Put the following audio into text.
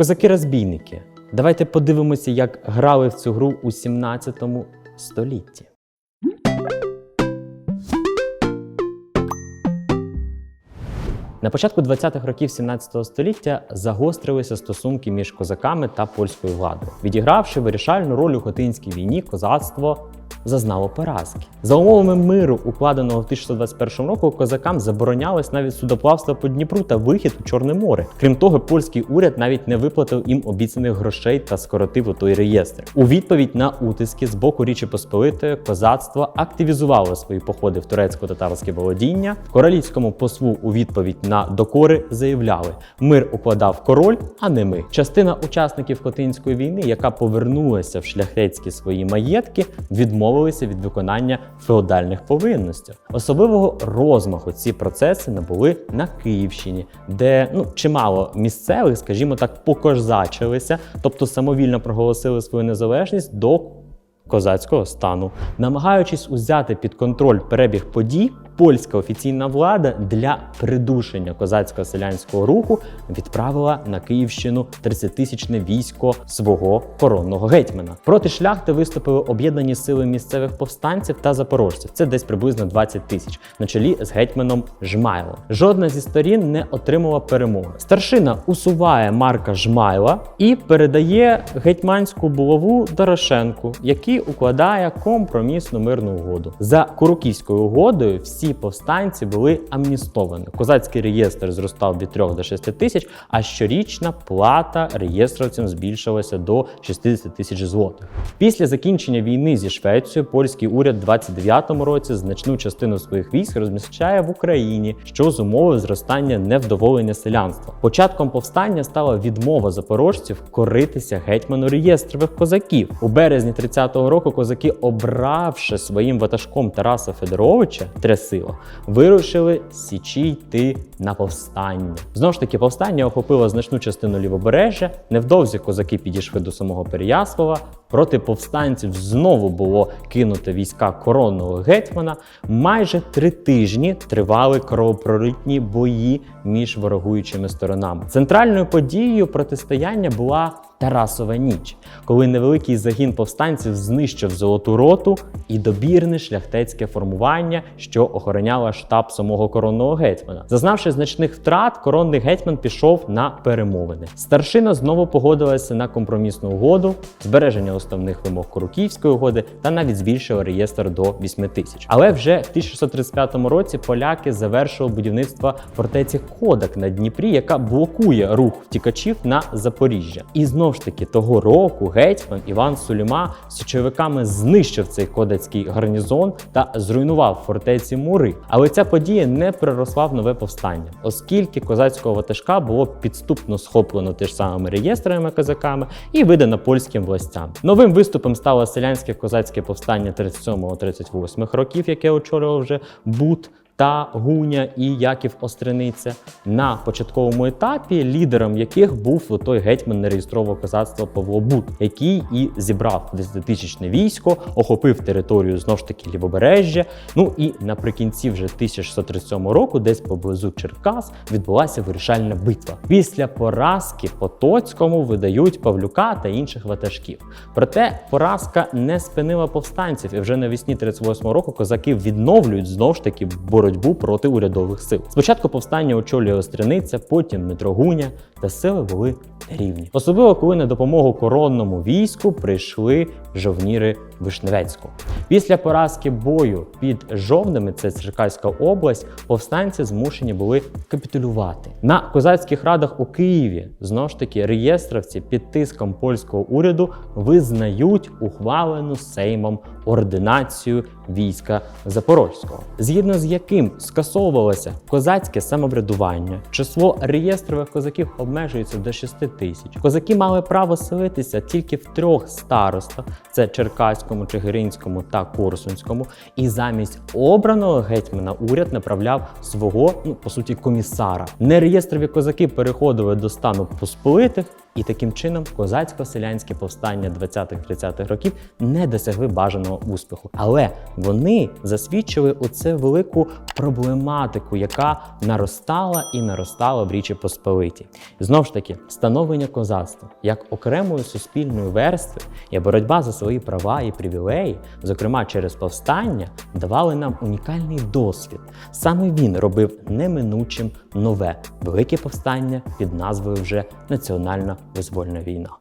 Козаки-розбійники. Давайте подивимося, як грали в цю гру у 17 столітті. На початку 20-х років 17 століття загострилися стосунки між козаками та польською владою. Відігравши вирішальну роль у Хотинській війні, козацтво зазнало поразки. За умовами миру, укладеного в 1621 року, козакам заборонялось навіть судоплавство по Дніпру та вихід у Чорне море. Крім того, польський уряд навіть не виплатив їм обіцяних грошей та скоротив у той реєстр. У відповідь на утиски з боку Річі Посполитої козацтво активізувало свої походи в турецько-татарське володіння. Королівському послу у відповідь на докори заявляли: мир укладав король, а не ми. Частина учасників Хотинської війни, яка повернулася в шляхетські свої маєтки, відмовилися від виконання феодальних повинностей. Особливого розмаху ці процеси набули на Київщині, де ну чимало місцевих, скажімо так, покозачилися, тобто самовільно проголосили свою незалежність до козацького стану. Намагаючись узяти під контроль перебіг подій, польська офіційна влада для придушення козацького селянського руху відправила на Київщину 30-тисячне військо свого коронного гетьмана. Проти шляхти виступили об'єднані сили місцевих повстанців та запорожців. Це десь приблизно 20 тисяч на чолі з гетьманом Жмайлом. Жодна зі сторін не отримала перемоги. Старшина усуває Марка Жмайла і передає гетьманську булаву Дорошенку, який укладає компромісну мирну угоду. За Куруківською угодою всі повстанці були амністовані. Козацький реєстр зростав від 3 до 6 тисяч, а щорічна плата реєстровцям збільшилася до 60 тисяч злотих. Після закінчення війни зі Швецією польський уряд в 29-му році значну частину своїх військ розміщає в Україні, що зумовив зростання невдоволення селянства. Початком повстання стала відмова запорожців коритися гетьману реєстрових козаків. У березні 30-го року козаки, обравши своїм ватажком Тараса Федоровича Трясила, вирушили січі йти на повстання. Знову ж таки, повстання охопило значну частину лівобережжя. Невдовзі козаки підійшли до самого Переяслава. Проти повстанців знову було кинуто війська коронного гетьмана. Майже три тижні тривали кровопролитні бої між ворогуючими сторонами. Центральною подією протистояння була Тарасова ніч, коли невеликий загін повстанців знищив золоту роту і добірне шляхтецьке формування, що охороняла штаб самого коронного гетьмана. Зазнавши значних втрат, коронний гетьман пішов на перемовини. Старшина знову погодилася на компромісну угоду, збереження основних вимог Коруківської угоди та навіть збільшила реєстр до 8 тисяч. Але вже в 1635 році поляки завершили будівництво фортеці Кодак на Дніпрі, яка блокує рух втікачів на Запоріжжя. І знову ж таки того року гетьман Іван Суліма з січовиками знищив цей кодацький гарнізон та зруйнував фортеці Мури. Але ця подія не переросла в нове повстання, оскільки козацького ватажка було підступно схоплено теж самими реєстрами козаками і видано польським властям. Новим виступом стало селянське козацьке повстання 37-38 років, яке очолював вже Бут. Та Гуня і Яків Остриниця на початковому етапі, лідером яких був той гетьман нереєстрового козацтва Павло Бут, який і зібрав 10-тисячне військо, охопив територію знов ж таки лівобережжя. Ну і наприкінці вже 1637 року, десь поблизу Черкас, відбулася вирішальна битва. Після поразки Потоцькому видають Павлюка та інших ватажків. Проте поразка не спинила повстанців, і вже навесні 38 року козаки відновлюють знов ж таки боротьбу проти урядових сил. Спочатку повстання очолює Остряниця, потім Митрогуня, та сили були рівні. Особливо коли на допомогу коронному війську прийшли жовніри Вишневецького. Після поразки бою під Жовними, це Черкаська область, повстанці змушені були капітулювати. На козацьких радах у Києві знову ж таки реєстровці під тиском польського уряду визнають ухвалену Сеймом ординацію війська Запорозького, згідно з яким скасовувалося козацьке самоврядування. Число реєстрових козаків обмежується до 6 тисяч. Козаки мали право селитися тільки в трьох старостах: це Черкаському, Чигиринському та Корсунському. І замість обраного гетьмана уряд направляв свого, ну по суті, комісара. Нереєстрові козаки переходили до стану посполитих І таким чином козацько-селянські повстання 20-30-х років не досягли бажаного успіху. Але вони засвідчили оце велику проблематику, яка наростала і наростала в Річі Посполитій. Знову ж таки, становлення козацтва як окремої суспільної верстви і боротьба за свої права і привілеї, зокрема через повстання, давали нам унікальний досвід. Саме він робив неминучим нове велике повстання під назвою вже Національна визвольна війна.